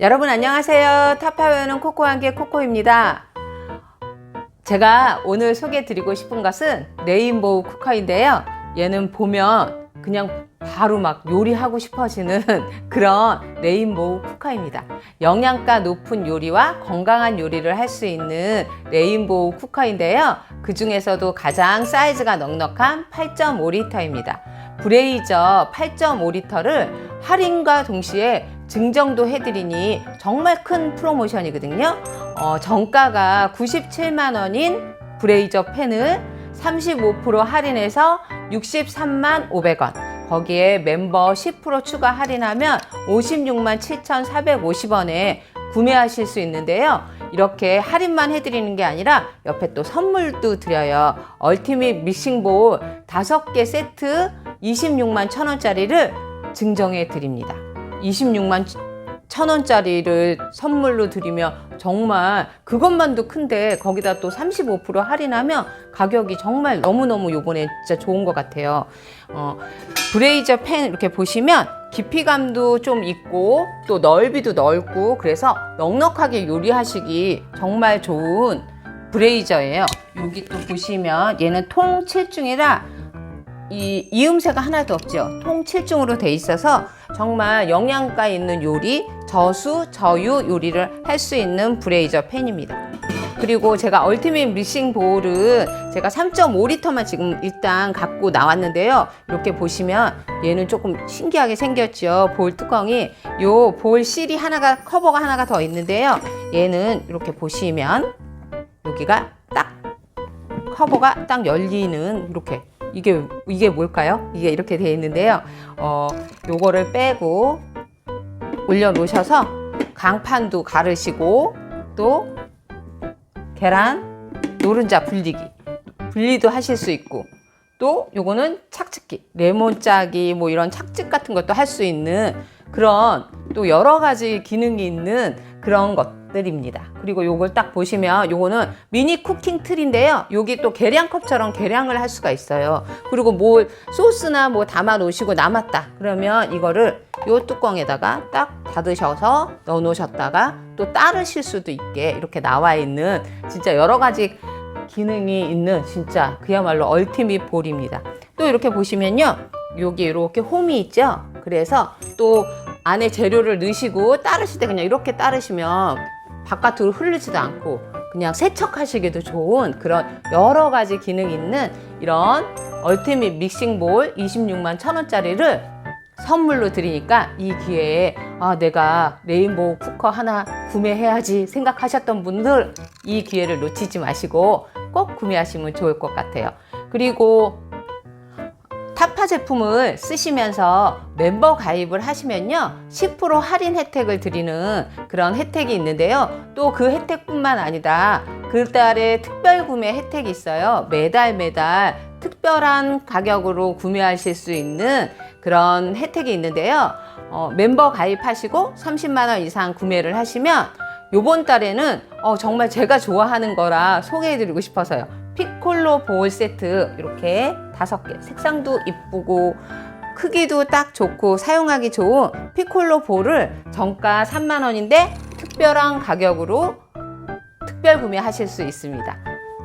여러분 안녕하세요. 타파웨어는 함께 코코입니다. 제가 오늘 소개해 드리고 싶은 것은 레인보우 쿠커인데요. 얘는 보면 그냥 바로 막 요리하고 싶어지는 그런 레인보우 쿠커입니다. 영양가 높은 요리와 건강한 요리를 할 수 있는 레인보우 쿠커인데요. 그 중에서도 가장 사이즈가 넉넉한 8.5리터입니다. 브레이저 8.5리터를 할인과 동시에 증정도 해드리니 정말 큰 프로모션이거든요. 어, 정가가 97만 원인 브레이저 펜을 35% 할인해서 63만 500원. 거기에 멤버 10% 추가 할인하면 56만 7,450원에 구매하실 수 있는데요. 이렇게 할인만 해드리는 게 아니라 옆에 또 선물도 드려요. 얼티밋 믹싱볼 5개 세트 26만 1,000원짜리를 증정해 드립니다. 26만 천 원짜리를 선물로 드리면 정말 그것만도 큰데 거기다 또 35% 할인하면 가격이 정말 너무너무 요번에 진짜 좋은 것 같아요. 어, 브레이저 펜 이렇게 보시면 깊이감도 좀 있고 또 넓이도 넓고 그래서 넉넉하게 요리하시기 정말 좋은 브레이저예요. 여기 또 보시면 얘는 통 7중이라 이 이음새가 하나도 없죠. 통 7중으로 돼 있어서 정말 영양가 있는 요리, 저수, 저유 요리를 할 수 있는 브레이저 펜입니다. 그리고 제가 얼티밋 미싱 볼은 제가 3.5리터만 지금 일단 갖고 나왔는데요. 이렇게 보시면 얘는 조금 신기하게 생겼죠. 볼 뚜껑이 요 볼 실이 하나가 커버가 하나가 더 있는데요. 얘는 이렇게 보시면 여기가 딱 커버가 딱 열리는 이렇게 이게 이게 뭘까요? 이게 이렇게 되어 있는데요. 어, 요거를 빼고 올려 놓으셔서 강판도 가르시고 또 계란 노른자 불리기 분리도 하실 수 있고 또 요거는 착즙기 레몬 짜기 뭐 이런 착즙 같은 것도 할 수 있는 그런 또 여러 가지 기능이 있는 그런 것 들입니다. 그리고 요걸 딱 보시면 요거는 미니 쿠킹 틀인데요. 여기 또 계량컵처럼 계량을 할 수가 있어요. 그리고 뭐 소스나 뭐 담아 놓으시고 남았다. 그러면 이거를 요 뚜껑에다가 딱 닫으셔서 넣어 놓으셨다가 또 따르실 수도 있게 이렇게 나와 있는 진짜 여러 가지 기능이 있는 진짜 그야말로 얼티밋 볼입니다. 또 이렇게 보시면요. 여기 이렇게 홈이 있죠. 그래서 또 안에 재료를 넣으시고 따르실 때 그냥 이렇게 따르시면 바깥으로 흐르지도 않고 그냥 세척하시기도 좋은 그런 여러 가지 기능이 있는 이런 얼티밋 믹싱 볼 26만 천 원짜리를 선물로 드리니까 이 기회에 아 내가 레인보우 쿠커 하나 구매해야지 생각하셨던 분들 이 기회를 놓치지 마시고 꼭 구매하시면 좋을 것 같아요. 그리고 타파 제품을 쓰시면서 멤버 가입을 하시면요 10% 할인 혜택을 드리는 그런 혜택이 있는데요. 또 그 혜택뿐만 아니라 그 달에 특별 구매 혜택이 있어요. 매달 매달 특별한 가격으로 구매하실 수 있는 그런 혜택이 있는데요. 어, 멤버 가입하시고 30만 원 이상 구매를 하시면 요번 달에는 어, 정말 제가 좋아하는 거라 소개해드리고 싶어서요. 피콜로 보울 세트 이렇게 다섯 개 색상도 이쁘고 크기도 딱 좋고 사용하기 좋은 피콜로 볼을 정가 3만 원인데 특별한 가격으로 특별 구매하실 수 있습니다.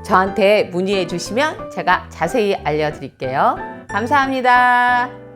저한테 문의해 주시면 제가 자세히 알려드릴게요. 감사합니다.